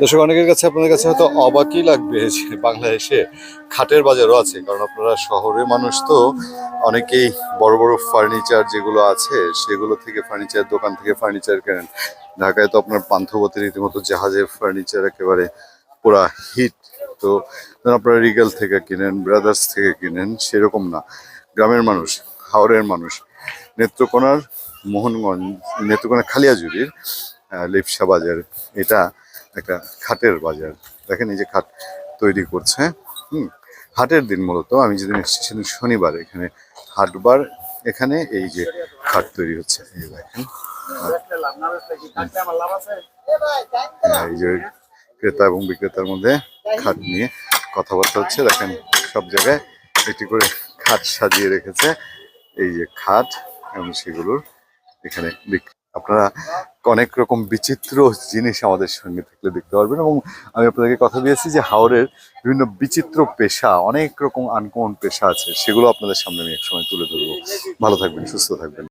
দর্শক, অনেকের কাছে আপনাদের কাছে হয়তো অবাকই লাগবে যে বাংলাদেশে খাটের বাজারও আছে, কারণ আপনারা শহরে মানুষ তো অনেকেই বড় বড় ফার্নিচার যেগুলো আছে সেগুলো থেকে ফার্নিচার দোকান থেকে ফার্নিচার কেনেন। ঢাকায় তো আপনার পান্থপতি রীতিমতো জাহাজের ফার্নিচার একেবারে পুরা হিট। তো আপনারা রিগেল থেকে কিনেন, ব্রাদার্স থেকে কিনেন, সেরকম না। গ্রামের মানুষ হাওড়ের মানুষ। নেত্রকোনার মোহনগঞ্জ নেত্রকোনা খালিয়াজুরির লিপসা বাজার। এটা একটা খাটের বাজার। দেখেন এই যে খাট তৈরি করছে হুম। হাটের দিন মূলত আমি যেদিন এসেছি সেদিন শনিবার এখানে হাটবার এখানে এই যে খাট তৈরি হচ্ছে। এই দেখেন। হ্যাঁ, এই যে ক্রেতা এবং বিক্রেতার মধ্যে খাট নিয়ে কথাবার্তা হচ্ছে। দেখেন সব জায়গায় একটি করে খাট সাজিয়ে রেখেছে। এই যে খাট এবং সেগুলোর এখানে আপনারা অনেক রকম বিচিত্র জিনিস আমাদের সঙ্গে থাকলে দেখতে পারবেন এবং আমি আপনাদেরকে কথা দিয়েছি যে হাওড়ের বিভিন্ন বিচিত্র পেশা, অনেক রকম আনকমন পেশা আছে, সেগুলো আপনাদের সামনে আমি একসময় তুলে ধরবো। ভালো থাকবেন, সুস্থ থাকবেন।